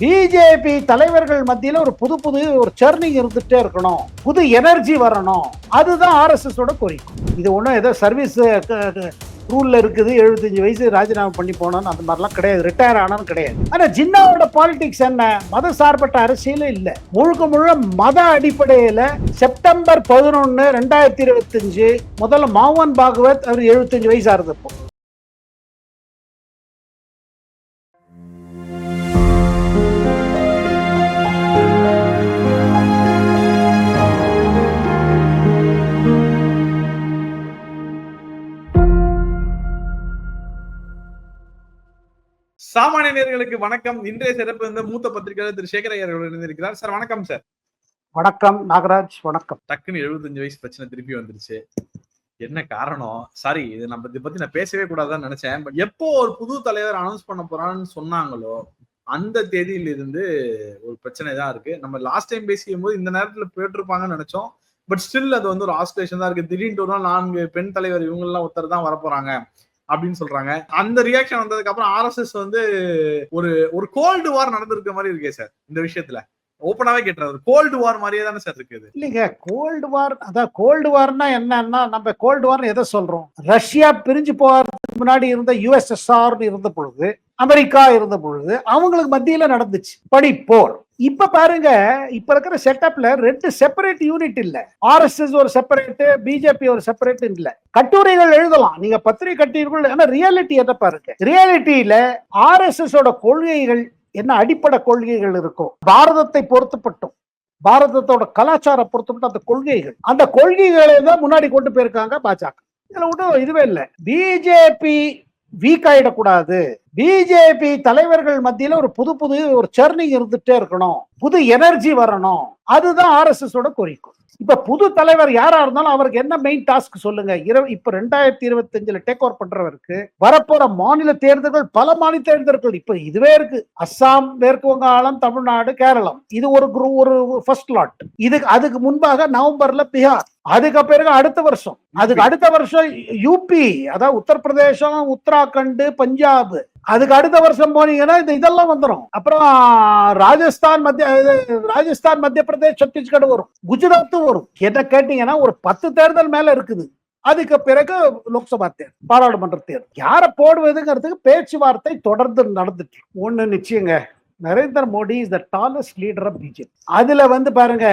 BJP தலைவர்கள் மத்தியில ஒரு புது புது ஒரு சர்னிங் இருந்துட்டே இருக்கணும். புது எனர்ஜி வரணும். அதுதான் ஆர்எஸ்எஸோட ஓட கோரிக்கை. இது ஒன்றும் ஏதோ சர்வீஸ் ரூல்ல இருக்குது. எழுபத்தஞ்சு வயசு ராஜினாமா பண்ணி போனோன்னு அந்த மாதிரிலாம் கிடையாது. ரிட்டையர் ஆனாலும் கிடையாது. ஆனா ஜின்னாவோட பாலிடிக்ஸ் என்ன? மத சார்பற்ற அரசியலும் இல்லை. முழுக்க முழு மத அடிப்படையில செப்டம்பர் பதினொன்னு ரெண்டாயிரத்தி இருபத்தஞ்சு முதல்ல மாவன் பாகவத் அவர் எழுபத்தஞ்சு வயசா இருந்தப்போ சாமானிய நேயர்களுக்கு வணக்கம். இன்றைய சிறப்பு வந்து மூத்த பத்திரிகையாளர் திரு சேகர் ஐயர் அவர்கள் இருந்திருக்கிறார் சார் வணக்கம் சார். வணக்கம் நாகராஜ் வணக்கம். டக்குன்னு எழுபத்தஞ்சு வயசு பிரச்சனை திருப்பி வந்துருச்சு. என்ன காரணம்? சாரி இது நம்ம இதை பத்தி நான் பேசவே கூடாதுன்னு நினைச்சேன். பட் எப்போ ஒரு புது தலைவர் அனௌன்ஸ் பண்ண போறான்னு சொன்னாங்களோ அந்த தேதியில இருந்து ஒரு பிரச்சனை தான் இருக்கு. நம்ம லாஸ்ட் டைம் பேசியும் போது இந்த நேரத்துல போயிட்டு நினைச்சோம். பட் ஸ்டில் அது வந்து ஒரு ஆஸ்திரேஷன் தான் இருக்கு. திடீர்னு ஒரு நாள் நான்கு பெண் தலைவர் இவங்க எல்லாம் ஒருத்தர் தான் வரப்போறாங்க. அப்படின்னு சொல்றாங்க. அந்த ரியாக்ஷன் வந்ததுக்கு அப்புறம் ஆர்எஸ்எஸ் வந்து ஒரு ஒரு கோல்டு வார் நடந்திருக்க மாதிரி இருக்கே சார் இந்த விஷயத்துல. ஓப்பனாவே கேட்டுறது கோல்டு வார் மாதிரியே தானே சார் இருக்குது இல்லைங்க கோல்டு வார் அதான் கோல்டு வார்னா என்னன்னா நம்ம கோல்டு வார்னு எதை சொல்றோம்? ரஷ்யா பிரிஞ்சு போறதுக்கு முன்னாடி இருந்த யூஎஸ்எஸ்ஆர்னு இருந்த பொழுது அமெரிக்கா இருந்த பொழுது அவங்களுக்கு மத்தியில நடந்துச்சு. படிப்போர். இப்ப பாருங்க இப்ப இருக்கிற செட்டப்ல ரெண்டு செப்பரேட் யூனிட் இல்ல. ஆர்எஸ்எஸ் ஒரு செப்பரேட் பிஜேபி ஒரு செப்பரேட் இல்ல. கட்டுரைகள் எழுதலாம். நீங்க பத்திரிகை கட்டுரைகள் ஆனா ரியாலிட்டி என்ன பாருங்க? ரியாலிட்டியில ஆர்எஸ்எஸ் ஓட கொள்கைகள் என்ன அடிப்படை கொள்கைகள் இருக்கும் பாரதத்தை பொறுத்துப்பட்டும் பாரதத்தோட கலாச்சார பொறுத்துப்பட்ட அந்த கொள்கைகள். அந்த கொள்கைகளை தான் முன்னாடி கொண்டு போயிருக்காங்க பாஜக. இதுல ஒன்றும் இதுவே இல்லை. பிஜேபி வீக் ஆயிடக்கூடாது. பிஜேபி தலைவர்கள் மத்தியில ஒரு புது புது ஒரு சர்னிங் இருந்துட்டே இருக்கணும். புது எனர்ஜி வரணும். அதுதான் ஆர்எஸ்எஸ் ஓட கோரிக்கை இப்ப புது தலைவர் யாரா இருந்தாலும் அவருக்கு என்ன மெயின் டாஸ்க் சொல்லுங்க. இரவு இப்ப ரெண்டாயிரத்தி இருபத்தி அஞ்சுல டேக் ஓவர் பண்றவருக்கு வரப்போற மாநில தேர்தல்கள் பல மாநில தேர்தல்கள் இப்ப இதுவே இருக்கு. அஸ்ஸாம் மேற்கு வங்காளம் தமிழ்நாடு கேரளம். இது ஒரு குரூ ஒரு ஃபர்ஸ்ட் லாட் இதுக்கு அதுக்கு முன்பாக நவம்பர்ல பீகார். அதுக்கு பிறகு அடுத்த வருஷம். அதுக்கு அடுத்த வருஷம் யூபி அதாவது உத்தரப்பிரதேசம் உத்தராகண்ட் பஞ்சாப். அதுக்கு அடுத்த வருஷம் போனீங்கன்னா இந்த இதெல்லாம் வந்துடும் அப்புறம் ராஜஸ்தான் மத்திய ராஜஸ்தான் மத்திய பிரதேஷ் சத்தீஸ்கர் வரும். குஜராத்தும் வரும். என்ன கேட்டீங்கன்னா ஒரு பத்து தேர்தல் மேல இருக்குது. அதுக்கு பிறகு லோக்சபா தேர்தல் பாராளுமன்ற தேர்தல். யாரை போடுவதுங்கிறதுக்கு பேச்சுவார்த்தை தொடர்ந்து நடந்துட்டு. ஒண்ணு நிச்சயங்க Narendra Modi is the tallest leader of BJP அதுல வந்து பாருங்க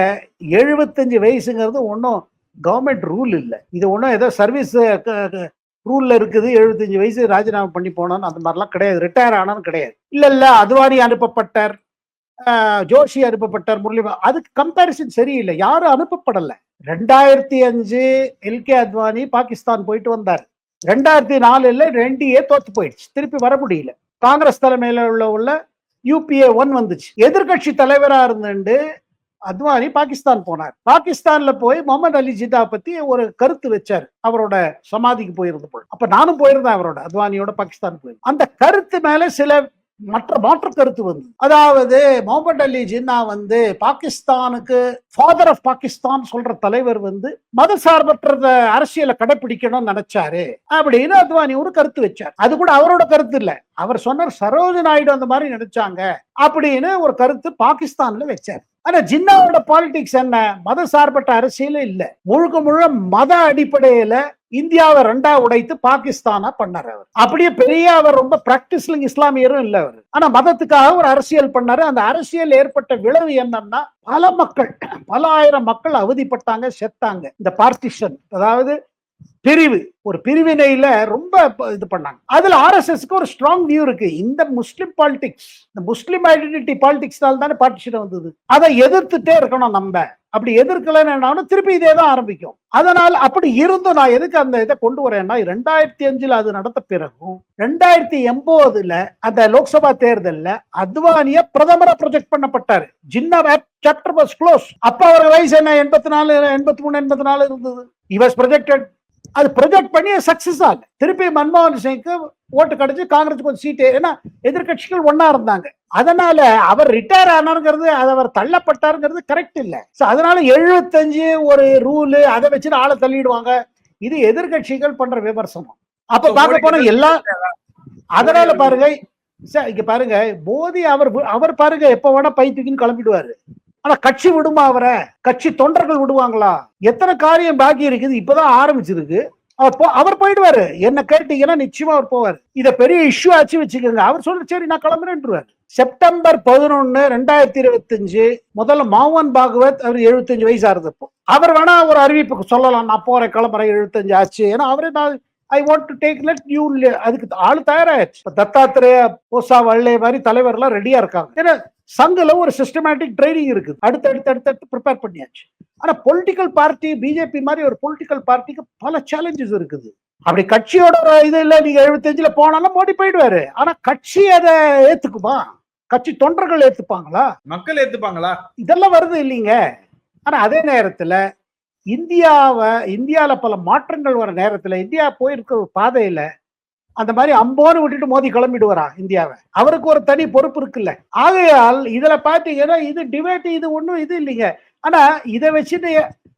எழுபத்தஞ்சு வயசுங்கிறது ஒன்றும் கவர்மெண்ட் ரூல் இல்லை. இது ஒன்றும் ஏதோ சர்வீஸ் ரூல்ல இருக்குது எழுபத்தஞ்சு வயசு ராஜினாமா பண்ணி போனோம்னு அந்த மாதிரிலாம் கிடையாது. ரிட்டையர் ஆனாலும் கிடையாது. இல்ல இல்ல அத்வானி அனுப்பப்பட்டார். ஜோஷி அனுப்பப்பட்டார் முரளி அதுக்கு கம்பேரிசன் சரியில்லை. யாரும் அனுப்பப்படலை. ரெண்டாயிரத்தி அஞ்சு எல்கே அத்வானி பாகிஸ்தான் போயிட்டு வந்தார். ரெண்டாயிரத்தி நாலுல ரெண்டியே தோத்து போயிடுச்சு. திருப்பி வர முடியல. காங்கிரஸ் தலைமையில உள்ள உள்ள யூபிஏ ஒன் வந்துச்சு. எதிர்க்கட்சி தலைவரா இருந்துட்டு அத்வானி பாகிஸ்தான் போனார். பாகிஸ்தான்ல போய் முகமது அலி ஜின்னா பத்தி ஒரு கருத்து வச்சார். அவரோட சமாதிக்கு போயிருந்த போது அப்ப நானும் போயிருந்தேன் அவரோட அத்வானியோட பாகிஸ்தான் போயிருந்தேன் அந்த கருத்து மேல சில மற்ற மாற்று கருத்து வந்து அதாவது முகமது அலி ஜின்னா வந்து பாகிஸ்தானுக்கு ஃபாதர் ஆஃப் பாகிஸ்தான் சொல்ற தலைவர் வந்து மத சார்பற்ற அரசியலை கடைபிடிக்கணும்னு நினைச்சாரு அப்படின்னு அத்வானி ஒரு கருத்து வச்சார். அது கூட அவரோட கருத்து இல்ல. அவர் சொன்னார் சரோஜ நாயுடு அந்த மாதிரி நினைச்சாங்க அப்படின்னு ஒரு கருத்து பாகிஸ்தான்ல வச்சார். ஆனா ஜின்னாவோட பாலிடிக்ஸ் என்ன? மத சார்பற்ற அரசியலே இல்ல. முழுக்க முழு மத அடிப்படையில இந்தியாவை ரெண்டா உடைத்து பாகிஸ்தானா பண்ணாரு அவர். அப்படியே பெரிய அவர் ரொம்ப பிராக்டிஸ்லிங் இஸ்லாமியரும் இல்ல அவர். ஆனா மதத்துக்காக ஒரு அரசியல் பண்ணாரு. அந்த அரசியல் ஏற்பட்ட விளைவு என்னன்னா பல மக்கள் பல ஆயிரம் மக்கள் அவதிப்பட்டாங்க செத்தாங்க. இந்த பார்ட்டிஷன் அதாவது பிரிவு. ஒரு பிரிவினையில ரொம்ப இது பண்ணாங்க. அதுல ஆர்எஸ்எஸ்க்கு ஒரு ஸ்ட்ராங் வியூ இருக்கு. இந்த முஸ்லிம் பாலிடிக்ஸ் இந்த முஸ்லிம் ஐடென்டிட்டி பாலிடிக்ஸ்னால தானே பார்ட்டிஷன் வந்தது. அதை எதிர்த்துட்டே இருக்கணும் நம்ம. அப்படி எதிர்க்கலன்னு திருப்பி இதே தான் ஆரம்பிக்கும். அதனால் அப்படி இருந்தும் நான் எதுக்கு அந்த இதை கொண்டு வரேன்னா ரெண்டாயிரத்தி அஞ்சுல அது நடந்த பிறகும் ரெண்டாயிரத்தி எண்பதுல அந்த லோக்சபா தேர்தல்ல அத்வானிய பிரதமரை ப்ரொஜெக்ட் பண்ணப்பட்டாரு. ஜின்னா சாப்டர் வாஸ் க்ளோஸ் அப்ப அவர் வயசு என்ன? எண்பத்தி நாலு எண்பத்தி மூணு எண்பத்தி நாலு இருந்தது. இவாஸ் ப்ரொஜெக்டட் அது ப்ரொஜெக்ட் பண்ணி சக்சஸ் ஆகல. திருப்பி மன்மோகன் சிங்க்கு ஓட்டு கிடைச்சு காங்கிரஸுக்கு ஒரு சீட்டு ஏன்னா எதிர்க்கட்சிகள் ஒண்ணா இருந்தாங்க. அதனால அவர் ரிட்டையர் ஆனாருங்கிறது அது அவர் தள்ளப்பட்டாருங்கிறது கரெக்ட் இல்ல. So, அதனால எழுபத்தஞ்சு ஒரு ரூலு அதை வச்சுட்டு ஆளை தள்ளிடுவாங்க. இது எதிர்க்கட்சிகள் பண்ற விமர்சனம். அப்ப பார்க்க போனா எல்லா அதனால பாருங்க சார் இங்க பாருங்க மோடி அவர் அவர் பாருங்க எப்ப வேணா பை தூக்கின்னு கிளம்பிடுவாரு. ஆனா கட்சி விடுமா அவரை? கட்சி தொண்டர்கள் விடுவாங்களா? எத்தனை காரியம் பாக்கி இருக்குது? இப்பதான் ஆரம்பிச்சிருக்கு. அவர் போ- அவர் போயிடுவாரு. என்ன கேட்டீங்கன்னா நிச்சயமா அவர் போவார். இத பெரிய இஷ்யூ ஆச்சு வச்சுக்கோங்க. அவர் சொல்ற சரி நான் கிளம்புறேன்ருவார் செப்டம்பர் பதினொன்னு ரெண்டாயிரத்தி இருபத்தஞ்சு முதல்ல மோகன் பாகவத் அவர் எழுபத்தஞ்சு வயசு ஆறுதப்போ அவர் வேணா ஒரு அறிவிப்பு சொல்லலாம். நான் போறேன் கிளம்புறேன் எழுபத்தஞ்சு ஆச்சு. ஏன்னா அவரே நான் I want to take let new அதுக்கு ஆளு தயாராயிடுச்சு. தத்தாத்திரேய போசா வள்ளே மாதிரி தலைவர்லாம் ரெடியா இருக்காங்க. ஏன்னா சங்கல ஒரு சிஸ்டமேட்டிக் ட்ரைனிங் இருக்குது. அடுத்து அடுத்து அடுத்து ப்ரிப்பேர் பண்ணியாச்சு. ஆனா பொலிட்டிக்கல் பார்ட்டி பிஜேபி மாதிரி ஒரு பொலிட்டிக்கல் பார்ட்டிக்கு பல சேலஞ்சஸ் இருக்குது. அப்படி கட்சியோட இது இல்ல நீங்க எழுபத்தஞ்சுல போனாலும் மோடி போயிடுவாரு. ஆனா கட்சி அதை ஏத்துக்குமா? கட்சி தொண்டர்கள் ஏத்துப்பாங்களா? மக்கள் ஏத்துப்பாங்களா? இதெல்லாம் வருது இல்லைங்க. ஆனா அதே நேரத்துல இந்தியாவை இந்தியால பல மாற்றங்கள் வர நேரத்துல இந்தியா போயிருக்கிற பாதையில அந்த மாதிரி அம்போன்னு விட்டுட்டு மோதி கிளம்பிடுவாரா இந்தியாவை. அவருக்கு ஒரு தனி பொறுப்பு இருக்குல்ல. ஆகையால் இதுல பாத்தீங்கன்னா இது டிபேட் இது ஒண்ணும் இது இல்லைங்க. ஆனா இதை வச்சுட்டு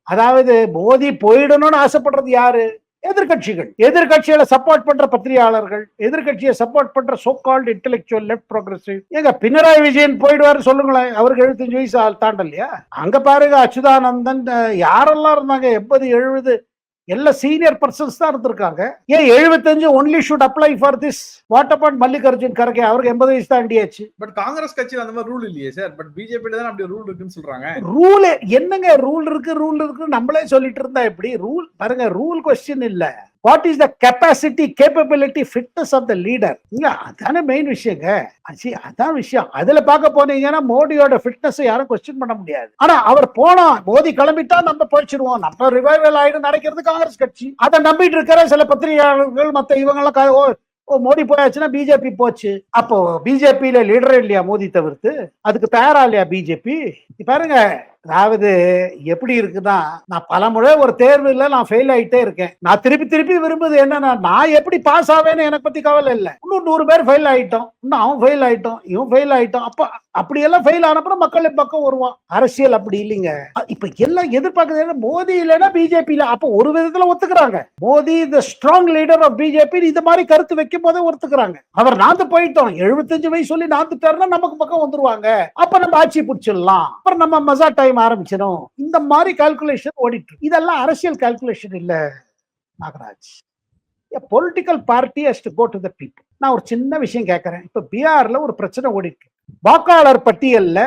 அதாவது மோதி போயிடணும்னு ஆசைப்படுறது யாரு? எதிர்க்கட்சிகள் எதிர்க்கட்சிகளை சப்போர்ட் பண்ற பத்திரிகையாளர்கள் எதிர்கட்சியை சப்போர்ட் பண்ற so called intellectual left progressive எங்க பினராயி விஜயன் போயிடுவாரு சொல்லுங்களேன். அவருக்கு எழுபத்தஞ்சு வயசு ஆள் தாண்டலையா? அங்க பாருங்க அச்சுதானந்தன் யாரெல்லாம் இருந்தாங்க? எண்பது எழுபது எல்லா சீனியர் பர்சன்ஸ் தான் இருந்திருக்காங்க. ஏன் எழுபத்தஞ்சு only should apply for this what about Mallikarjun Kharge? அவருக்கு எண்பது வயசு தாண்டியாச்சு பட் காங்கிரஸ் கட்சியில அந்த மாதிரி ரூல் இல்லையே சார் பட் பிஜேபி தான் அப்படி ரூல் இருக்குன்னு சொல்றாங்க. ரூல் என்னங்க ரூல் இருக்கு ரூல் இருக்கு நம்மளே சொல்லிட்டு இருந்தா எப்படி? ரூல் பாருங்க ரூல் கொஸ்டின் இல்ல. What is the capacity capability fitness of the leader இல்ல அதானே மெயின் விஷயங்க. அச்சி அதான் விஷயம். அதுல பார்க்க போனீங்கன்னா மோடியோட ஃபிட்னஸ் யாரும் கொஸ்டின் பண்ண முடியாது. ஆனா அவர் போனா மோடி கிளம்பிட்டா நம்ம போயிச்சிருவோம் நம்ம ரிவைவல் ஆயிடும் நடக்கிறது காங்கிரஸ் கட்சி. அதை நம்பிட்டு இருக்கிற சில பத்திரிகையாளர்கள் மத்த இவங்க எல்லாம் ஓ, ஓ மோடி போயாச்சுன்னா பிஜேபி போச்சு. அப்போ பிஜேபியில லீடர் இல்லையா மோடி தவிர்த்து? அதுக்கு தயாரா இல்லையா பிஜேபி பாருங்க அதாவது எப்படி இருக்குன்னா நான் பலமுறை ஒரு தேர்வுல நான் ஃபெயில் ஆயிட்டே இருக்கேன். நான் திருப்பி திருப்பி விரும்புது என்னன்னா நான் எப்படி பாஸ் ஆவேன்னு எனக்கு பத்தி கவலை இல்லை. இன்னும் நூறு பேர் ஃபெயில் ஆயிட்டோம். இன்னும் அவன் ஃபெயில் ஆயிட்டோம். இவன் ஃபெயில் ஆயிட்டோம். அப்ப அப்படியெல்லாம் ஃபெயில் ஆனப்புறம் மக்கள் பக்கம் வருவான். அரசியல் அப்படி இல்லைங்க. இப்ப எல்லாம் எதிர்பார்க்கறது என்ன? மோடி இல்லைன்னா பிஜேபி இல்ல அப்ப ஒரு விதத்துல ஒத்துக்கிறாங்க. Modi the strong leader of BJP இந்த மாதிரி கருத்து வைக்கும் போதே ஒத்துக்கிறாங்க. அவர் நாந்து போயிட்டோம். எழுபத்தஞ்சு வயசு சொல்லி நாந்துட்டாருன்னா நமக்கு பக்கம் வந்துருவாங்க. அப்ப நம்ம ஆட்சி பிடிச்சிடலாம். அப்புறம் நம்ம மசா டைம் ஆரம்பிச்சிடும் இந்த மாதிரி கால்குலேஷன் ஓடிட்டு இதெல்லாம் அரசியல் கால்குலேஷன் இல்ல Nagaraj. Political party has to go to the people நான் ஒரு சின்ன விஷயம் கேட்கறேன். இப்ப பீகார்ல ஒரு பிரச்சனை ஓடிட்டு வாக்காளர் பட்டியல்ல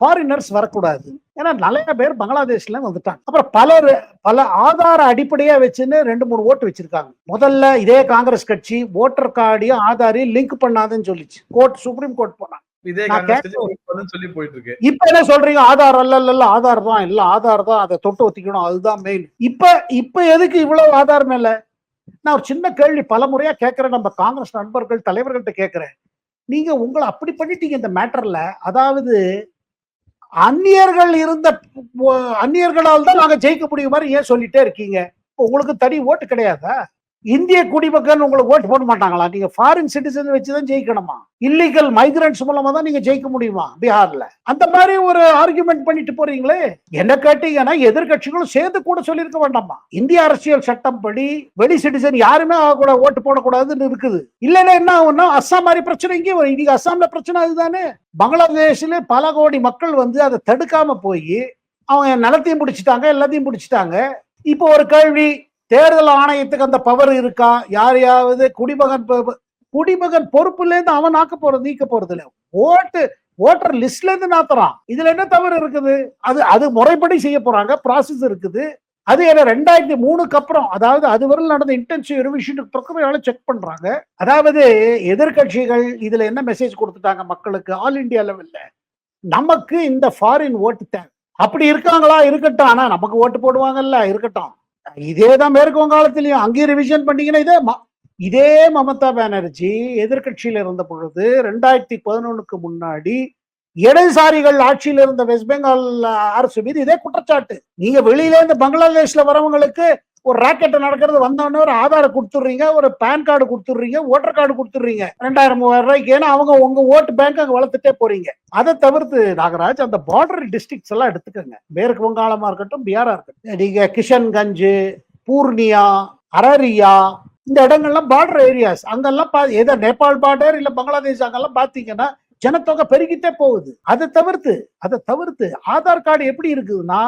ஃபாரினர்ஸ் வரக்கூடாது. ஏன்னா நிறைய பேர் பங்களாதேஷ்ல வந்துட்டாங்க. அப்புறம் பலர் பல ஆதார அடிப்படையா வச்சுன்னு ரெண்டு மூணு ஓட்டு வச்சிருக்காங்க. முதல்ல இதே காங்கிரஸ் கட்சி ஓட்டர் கார்டையும் ஆதாரையும் லிங்க் பண்ணாதுன்னு சொல்லிச்சு. கோர்ட் சுப்ரீம் கோர்ட் போனாங்க இப்ப என்ன சொல்றீங்க? ஆதார் அல்ல இல்ல இல்ல ஆதார் தான் இல்ல ஆதார் தான் அதை தொட்டு ஒத்திக்கணும் அதுதான் மெயின் இப்ப இப்ப எதுக்கு இவ்வளவு ஆதார் மேல? நான் ஒரு சின்ன கேள்வி பல முறையா கேட்கிறேன் நம்ம காங்கிரஸ் நண்பர்கள் தலைவர்கள்ட்ட கேட்கிறேன். நீங்க உங்களை அப்படி பண்ணிட்டீங்க இந்த மேட்டர்ல. அதாவது அந்நியர்கள் இருந்த அந்நியர்களால் தான் நாங்க ஜெயிக்க முடியும் மாதிரி ஏன் சொல்லிட்டே இருக்கீங்க? உங்களுக்கு தனி ஓட்டு கிடையாதா? இந்திய குடிமக்கள் உங்களுக்கு ஓட்டு போட மாட்டாங்களா? நீங்க ஃபாரின் சிட்டிசன் வச்சுதான் ஜெயிக்கணுமா? இல்லீகல் மைக்ரன்ஸ் மூலமா தான் நீங்க ஜெயிக்க முடியுமா பீகார்ல? அந்த மாதிரி ஒரு ஆர்குமெண்ட் பண்ணிட்டு போறீங்களே? என்ன கேட்டீங்கன்னா எதிர்க்கட்சிகளும் சேர்ந்து கூட சொல்லியிருக்க வேண்டாமா? இந்திய அரசியல் சட்டம் படி வெளி சிட்டிசன் யாருமே கூட ஓட்டு போடக்கூடாதுன்னு இருக்குது. இல்லைன்னா என்ன ஆகும்னா அஸ்ஸாம் மாதிரி பிரச்சனை இங்கே இன்னைக்கு அஸ்ஸாம்ல பிரச்சனை அதுதானே? பங்களாதேஷ்ல பல கோடி மக்கள் வந்து அதை தடுக்காம போய் அவங்க நிலத்தையும் பிடிச்சிட்டாங்க எல்லாத்தையும் பிடிச்சிட்டாங்க. இப்போ ஒரு கேள்வி தேர்தல் ஆணையத்துக்கு அந்த பவர் இருக்கா? யாரையாவது குடிமகன் குடிமகன் பொறுப்புல இருந்து அவன் ஆக்க போறது நீக்க போறது இல்லை ஓட்டு ஓட்டர் லிஸ்ட்ல இருந்து நாத்துறான். இதுல என்ன தவறு இருக்குது? அது அது முறைப்படி செய்ய போறாங்க ப்ராசஸ் இருக்குது. அது என்ன ரெண்டாயிரத்தி மூணுக்கு அப்புறம் அதாவது அதுவரையில் நடந்த இன்டென்சிவ் ரிவிஷனுக்கு பிரகாரம் செக் பண்றாங்க. அதாவது எதிர்க்கட்சிகள் இதுல என்ன மெசேஜ் கொடுத்துட்டாங்க மக்களுக்கு? ஆல் இந்தியா லெவல்ல நமக்கு இந்த ஃபாரின் ஓட்டு தேவை. அப்படி இருக்காங்களா? இருக்கட்டும். ஆனா நமக்கு ஓட்டு போடுவாங்கல்ல இருக்கட்டும். இதே தான் மேற்கு வங்காளத்திலையும் அங்கேயும் ரிவிஷன் பண்ணீங்கன்னா இதே ம- இதே மமதா பானர்ஜி எதிர்க்கட்சியில இருந்த பொழுது ரெண்டாயிரத்தி பதினொன்னுக்கு முன்னாடி இடதுசாரிகள் ஆட்சியில் இருந்த வெஸ்ட் பெங்கால் அரசு மீது இதே குற்றச்சாட்டு. நீங்க வெளியில இருந்து பங்களாதேஷ்ல வரவங்களுக்கு ஒரு ராக்கெட் நடக்கிறது வந்தோடனே ஒரு ஆதார் கொடுத்துடுறீங்க ஒரு பேன் கார்டு கொடுத்துடுறீங்க ஓட்டர் கார்டு கொடுத்துடுறீங்க. ரெண்டாயிரம் மூவாயிரம் ரூபாய்க்கு ஏன்னா அவங்க உங்க ஓட்டு பேங்க் அங்க வளர்த்துட்டே போறீங்க. அதை தவிர்த்து நாகராஜ் அந்த பார்டர் டிஸ்ட்ரிக்ட்ஸ் எல்லாம் எடுத்துக்கோங்க. மேற்கு வங்காளமா இருக்கட்டும் பீகாரா இருக்கட்டும். நீங்க கிஷன்கஞ்ச் பூர்ணியா அரரியா இந்த இடங்கள்லாம் பார்டர் ஏரியாஸ் அங்கெல்லாம் பா ஏதோ நேபாள் பார்டர் இல்ல பங்களாதேஷ் அங்கெல்லாம் பாத்தீங்கன்னா ஜனத்தொகை பெருகிட்டே போகுது. அதை தவிர்த்து அதை தவிர்த்து ஆதார் கார்டு எப்படி இருக்குதுன்னா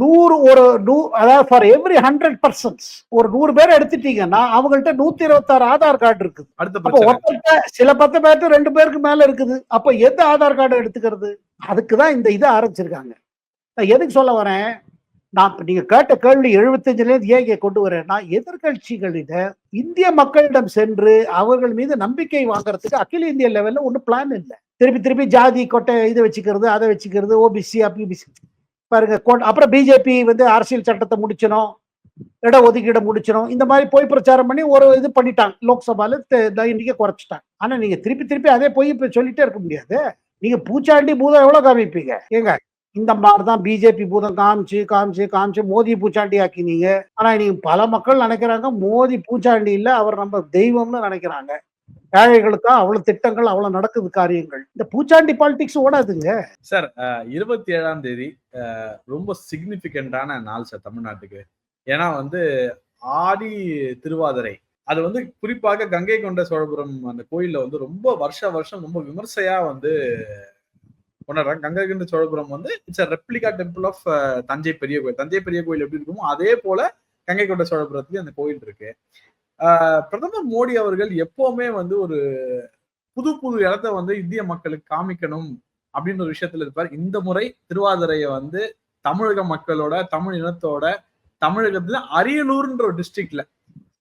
நூறு ஒரு நூ அதாவது ஃபார் எவ்ரி ஹண்ட்ரட் பர்சன்ட் ஒரு நூறு பேர் எடுத்துட்டீங்கன்னா அவங்கள்ட்ட நூத்தி இருபத்தாறு ஆதார் கார்டு இருக்குது. அப்ப பிரச்சனை. ஒருத்தர்ட்ட சில பத்து பேர்ட்ட ரெண்டு பேருக்கு மேல இருக்குது. அப்ப எந்த ஆதார் கார்டு எடுத்துக்கிறது? அதுக்கு தான் இந்த இதை ஆரம்பிச்சிருக்காங்க. நான் எதுக்கு சொல்ல வரேன்? நான் நீங்க கேட்ட கேள்வி எழுபத்தஞ்சிலேருந்து ஏன் கொண்டு வரேன்னா எதிர்கட்சிகளிட இந்திய மக்களிடம் சென்று அவர்கள் மீது நம்பிக்கை வாங்குறதுக்கு அகில இந்திய லெவல்ல ஒன்றும் பிளான் இல்லை. திருப்பி திருப்பி ஜாதி கொட்டை இதை வச்சுக்கிறது அதை வச்சுக்கிறது ஓபிசி அபிபிசி பாருங்க அப்புறம் பிஜேபி வந்து அரசியல் சட்டத்தை முடிச்சணும் இட ஒதுக்கீடு முடிச்சிடும் இந்த மாதிரி போய் பிரச்சாரம் பண்ணி ஒரு இது பண்ணிட்டாங்க லோக்சபால இன்னைக்கு குறைச்சிட்டாங்க. ஆனா நீங்க திருப்பி திருப்பி அதே போய் இப்ப சொல்லிட்டே இருக்க முடியாது. நீங்க பூச்சாண்டி பூதம் எவ்வளவு காமிப்பீங்க? ஏங்க இந்த மாதிரி தான் பிஜேபி பூதம் காமிச்சு காமிச்சு காமிச்சு மோதி பூச்சாண்டி ஆக்கினீங்க. ஆனா நீங்க பல மக்கள் நினைக்கிறாங்க மோதி பூச்சாண்டி இல்ல அவர் நம்ம தெய்வம்னு நினைக்கிறாங்க. ஏழைகளுக்கா அவ்வளவு திட்டங்கள் அவ்வளவு நடக்குது காரியங்கள். இந்த பூச்சாண்டி பாலிடிக்ஸ் ஓடாதுங்க. சார் இருபத்தி ஏழாம் தேதி ரொம்ப சிக்னிபிகண்டான நாள் சார் தமிழ்நாட்டுக்கு. ஏன்னா வந்து ஆடி திருவாதிரை. அது வந்து குறிப்பாக கங்கை கொண்ட சோழபுரம் அந்த கோயில்ல வந்து ரொம்ப வருஷ வருஷம் ரொம்ப விமர்சையா வந்து கொண்டாடுறாங்க கங்கை சோழபுரம் வந்து it's a replica temple of Thanjai பெரிய கோயில். தஞ்சை பெரிய கோயில் எப்படி இருக்குமோ அதே போல கங்கை கொண்ட சோழபுரத்துக்கு அந்த கோயில் இருக்கு. ஆஹ் பிரதமர் மோடி அவர்கள் எப்பவுமே வந்து ஒரு புது புது இடத்த வந்து இந்திய மக்களுக்கு காமிக்கணும் அப்படின்ற ஒரு விஷயத்துல இருப்பார். இந்த முறை திருவாதிரையை வந்து தமிழக மக்களோட தமிழ் இனத்தோட தமிழகத்துல அரியலூர்ன்ற ஒரு டிஸ்ட்ரிக்ட்ல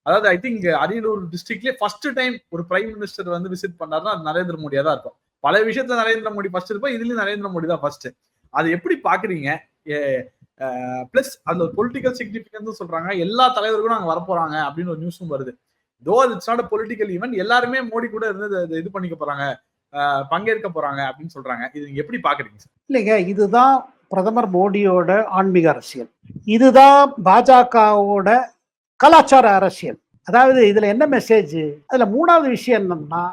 அதாவது ஐ திங்க் அரியலூர் டிஸ்ட்ரிக்ட்லேயே ஃபர்ஸ்ட் டைம் ஒரு பிரைம் மினிஸ்டர் வந்து விசிட் பண்ணாருன்னா அது நரேந்திர மோடியா தான் இருக்கும். பல விஷயத்துல நரேந்திர மோடி ஃபர்ஸ்ட் இருப்பா இதுலயும் நரேந்திர மோடி தான் ஃபர்ஸ்ட் அது எப்படி பாக்குறீங்க? பிளஸ் அந்த பொலிட்டிக்கல் சிக்னிபிகன்ஸ் சொல்றாங்க. எல்லா தலைவர்களும் நாங்க வரப்போறாங்க அப்படின்னு ஒரு நியூஸும் வருது. Though it's not political event எல்லாருமே மோடி கூட இருந்து இது பண்ணிக்க போறாங்க. பங்கேற்க போறாங்க அப்படின்னு சொல்றாங்க. இது நீங்க எப்படி பாக்குறீங்க இல்லைங்க இதுதான் பிரதமர் மோடியோட ஆன்மீக அரசியல். இதுதான் பாஜகவோட கலாச்சார அரசியல். அதாவது இதுல என்ன மெசேஜ் அதுல மூணாவது விஷயம் என்னன்னா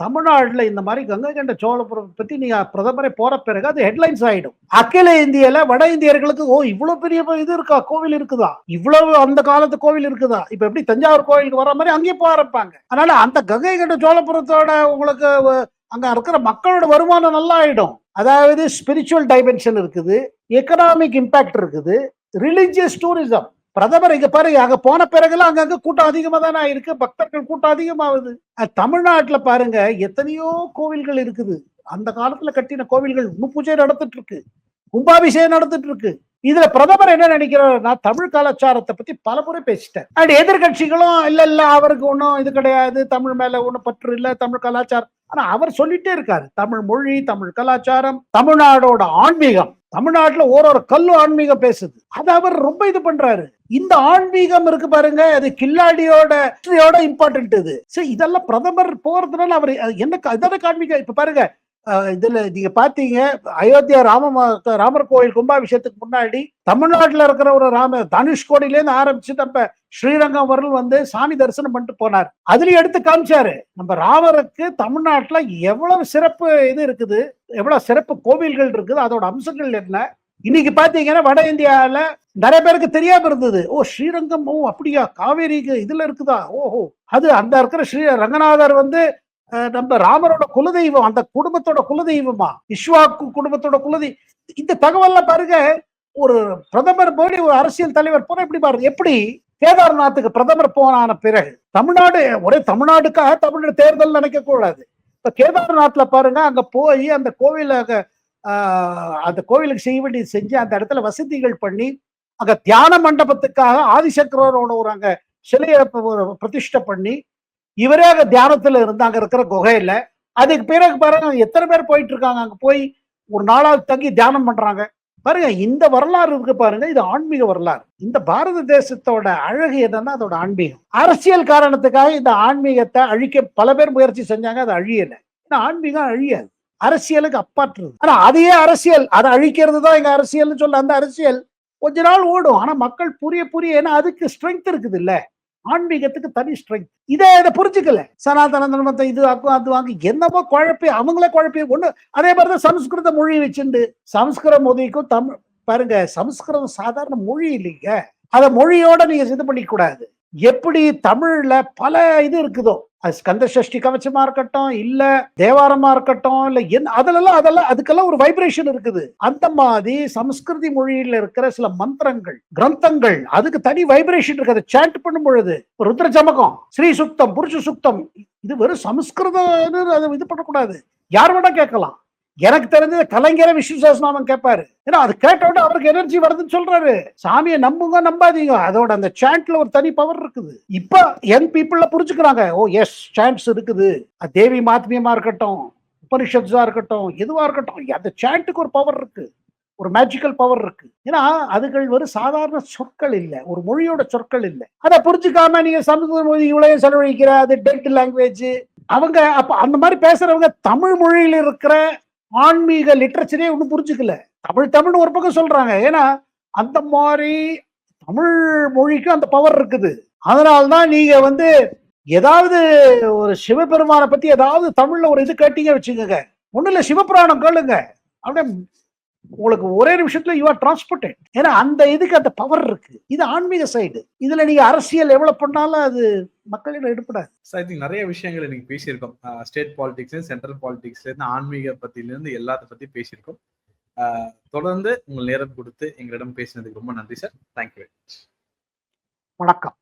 தமிழ்நாடுல இந்த மாதிரி கங்கை கண்ட சோழபுரம் பத்தி நீங்க பிரதமரை போற பிறகு அது ஹெட்லைன்ஸ் ஆயிடும். அகில இந்தியாவில் வட இந்தியர்களுக்கு ஓ இவ்வளவு பெரிய இது இருக்கா? கோவில் இருக்குதா? இவ்வளவு அந்த காலத்து கோவில் இருக்குதா? இப்ப எப்படி தஞ்சாவூர் கோவிலுக்கு வர மாதிரி அங்கேயே போக ஆரம்பிப்பாங்க. அதனால அந்த கங்கை கண்ட சோழபுரத்தோட உங்களுக்கு அங்கே அங்க இருக்கிற மக்களோட வருமானம் நல்லா ஆயிடும் அதாவது ஸ்பிரிச்சுவல் டைமென்ஷன் இருக்குது எக்கனாமிக் இம்பாக்ட் இருக்குது ரிலிஜியஸ் டூரிசம் பிரதமர் இங்க பாருங்க அங்க போன பிறகுலாம் அங்கங்க கூட்டம் அதிகமா தானே இருக்கு பக்தர்கள் கூட்டம் அதிகமாகுது. தமிழ்நாட்டுல பாருங்க எத்தனையோ கோவில்கள் இருக்குது. அந்த காலத்துல கட்டின கோவில்கள் இன்னும் பூஜை நடந்துட்டு இருக்கு. கும்பாபிஷேகம் நடந்துட்டு இருக்கு. இதுல பிரதமர் என்ன நினைக்கிறாருன்னா தமிழ் கலாச்சாரத்தை பத்தி பல முறை பேசிட்டேன் அண்ட் எதிர்கட்சிகளும் இல்ல இல்ல அவருக்கு ஒன்றும் இது கிடையாது. தமிழ் மேல ஒன்றும் பற்று இல்ல. தமிழ் கலாச்சாரம் ஆனா அவர் சொல்லிட்டே இருக்காரு. தமிழ் மொழி தமிழ் கலாச்சாரம் தமிழ்நாடோட ஆன்மீகம். தமிழ்நாட்டுல ஒரு ஒரு கல்லு ஆன்மீகம் பேசுது. அதை அவர் ரொம்ப இது பண்றாரு. இந்த ஆன்மீகம் இருக்கு பாருங்க அது கில்லாடியோட history-யோட இம்பார்ட்டன்ட் இது. சோ இதெல்லாம் பிரதமர் போறதுனால அவர் என்ன கா- இதான காண்பிக்க இப்ப பாருங்க இதுல நீங்க பாத்தீங்க அயோத்தியா ராம ராமர் கோயில் கும்பாபிஷேகத்துக்கு முன்னாடி தமிழ்நாட்டுல இருக்கிற ஒரு ராம தனுஷ்கோடியில இருந்து ஆரம்பிச்சு நம்ம ஸ்ரீரங்கம் வரல் வந்து சாமி தரிசனம் பண்ணிட்டு போனார். அதுலயும் எடுத்து காமிச்சாரு. நம்ம ராமருக்கு தமிழ்நாட்டுல எவ்வளவு சிறப்பு இது இருக்குது எவ்வளவு சிறப்பு கோவில்கள் இருக்குது அதோட அம்சங்கள் என்ன இன்னைக்கு பாத்தீங்கன்னா வட இந்தியாவில் நிறைய பேருக்கு தெரியாம இருந்தது. ஓ ஸ்ரீரங்கம் ஓ அப்படியா? காவேரி இதுல இருக்குதா? ஓஹோ. அது அந்த இருக்கிற ஸ்ரீ ரங்கநாதர் வந்து நம்ம ராமரோட குலதெய்வம் அந்த குடும்பத்தோட குலதெய்வமா? விஸ்வாக்கு குடும்பத்தோட குலதெய்வம் இந்த தகவல்ல பாருங்க. ஒரு பிரதமர் மோடி ஒரு அரசியல் தலைவர் போன எப்படி பாருங்க எப்படி? கேதார்நாத்துக்கு பிரதமர் போனான பிறகு தமிழ்நாடு ஒரே தமிழ்நாடுக்காக தமிழ்நாடு தேர்தல் நினைக்க கூடாது இப்ப கேதார்நாத்ல பாருங்க அங்க போய் அந்த கோவில அங்கே அந்த கோவிலுக்கு செய்ய வேண்டியது செஞ்சு அந்த இடத்துல வசதிகள் பண்ணி அங்க தியான மண்டபத்துக்காக ஆதிசக்கரோட ஒரு அங்க சிலையை பிரதிஷ்டை பண்ணி இவரே அங்க தியானத்துல இருந்து அங்க இருக்கிற குகையில அதுக்கு பிறகு பாருங்க எத்தனை பேர் போயிட்டு இருக்காங்க அங்க போய் ஒரு நாளாவது தங்கி தியானம் பண்றாங்க. பாருங்க இந்த வரலாறு இருக்கு பாருங்க இது ஆன்மீக வரலாறு. இந்த பாரத தேசத்தோட அழகு என்னன்னா அதோட ஆன்மீகம். அரசியல் காரணத்துக்காக இந்த ஆன்மீகத்தை அழிக்க பல பேர் முயற்சி செஞ்சாங்க அது அழியலை. இந்த ஆன்மீகம் அழியாது. அரசியலுக்கு அப்பாற்றுறது ஆனா அதையே அரசியல் அதை அழிக்கிறது தான் எங்க அரசியல்னு சொல்ல அந்த அரசியல் கொஞ்ச நாள் ஓடும். ஆனா மக்கள் புரிய புரிய ஏன்னா அதுக்கு ஸ்ட்ரென்த் இருக்குது இல்ல ஆன்மீகத்துக்கு தனி ஸ்ட்ரென்த் இதை இதை புரிஞ்சுக்கல. சனாதன தர்மத்தை இது ஆக்கும் அது வாங்கி என்னமோ குழப்பி அவங்களே குழப்பி ஒண்ணு அதே மாதிரிதான் சம்ஸ்கிருத மொழி வச்சுண்டு. சம்ஸ்கிருத மொழிக்கும் தமிழ் பாருங்க சமஸ்கிருதம் சாதாரண மொழி இல்லைங்க. அதை மொழியோட நீங்க இது பண்ணிக்கூடாது எப்படி தமிழ்ல பல இது இருக்குதோ அது ஸ்கந்த சஷ்டி கவச்சமா இருக்கட்டும் இல்ல தேவாரமா இருக்கட்டும் இல்ல என் அதெல்லாம் அதெல்லாம் அதுக்கெல்லாம் ஒரு வைப்ரேஷன் இருக்குது. அந்த மாதிரி சமஸ்கிருதி மொழியில இருக்கிற சில மந்திரங்கள் கிரந்தங்கள் அதுக்கு தனி வைப்ரேஷன் இருக்கு அதை சாண்ட் பண்ணும் பொழுது ருத்ர சமகம் ஸ்ரீ சுக்தம் புருஷ சுக்தம் இது வெறும் சமஸ்கிருதம் அதை இது பண்ணக்கூடாது. யார் வேணா கேட்கலாம். எனக்கு தெரிஞ்சது கலைஞரை விஷ்ணு சஹஸ்ரநாமம் கேட்பாரு ஏன்னா அது கேட்ட உடனே அவருக்கு எனர்ஜி வருதுன்னு சொல்றாரு. சாமியை நம்புங்க நம்பாதீங்க. அதோட அந்த சாண்ட்ல ஒரு தனி பவர் இருக்குது. இப்ப யங் பீப்புள்ல புரிஞ்சுக்கிறாங்க. ஓ எஸ் சான்ஸ் இருக்குது. அது தேவி மாத்மியமா இருக்கட்டும் உபனிஷத்ஸா இருக்கட்டும் எதுவா இருக்கட்டும் அந்த சாண்ட்டுக்கு ஒரு பவர் இருக்கு. ஒரு மேஜிக்கல் பவர் இருக்கு. ஏன்னா அதுகள் ஒரு சாதாரண சொற்கள் இல்லை. ஒரு மொழியோட சொற்கள் இல்லை. அதை புரிஞ்சுக்காம நீங்க சமஸ்கிருத மொழி இவ்வளவு செலவழிக்கிற அது டெட் லாங்குவேஜ் அவங்க அப்ப அந்த மாதிரி பேசுறவங்க தமிழ் மொழியில் இருக்கிற ஆன்மீக லிட்ரேச்சரே ஒன்றும் புரிஞ்சுக்கல. தமிழ் தமிழ் ஒரு பக்கம் சொல்றாங்க. ஏன்னா அந்த மாதிரி தமிழ் மொழிக்கும் அந்த பவர் இருக்குது. அதனால்தான் நீங்க வந்து ஏதாவது ஒரு சிவபெருமானை பத்தி ஏதாவது தமிழ்ல ஒரு இது கேட்டீங்க வச்சுக்கோங்க. ஒண்ணு இல்ல சிவபுராணம் கேளுங்க. அப்படியே உங்களுக்கு ஒரே நிமிஷத்துல யூ ஆர் டிரான்ஸ்போர்ட்டட் ஏன்னா அந்த இதுக்கு அந்த பவர் இருக்கு. இது ஆன்மீக சைடு இதுல நீங்க அரசியல் எவ்வளவு பண்ணாலும் அது மக்களிடம் எடுப்படாது திங்க் நிறைய விஷயங்கள் இன்னைக்கு பேசியிருக்கோம். ஸ்டேட் பாலிடிக்ஸ் சென்ட்ரல் பாலிடிக்ஸ்ல இருந்து ஆன்மீக பத்தில இருந்து எல்லாத்த பத்தி பேசியிருக்கோம். தொடர்ந்து உங்கள் நேரம் கொடுத்து எங்களிடம் பேசினதுக்கு ரொம்ப நன்றி சார் தேங்க்யூ வணக்கம்.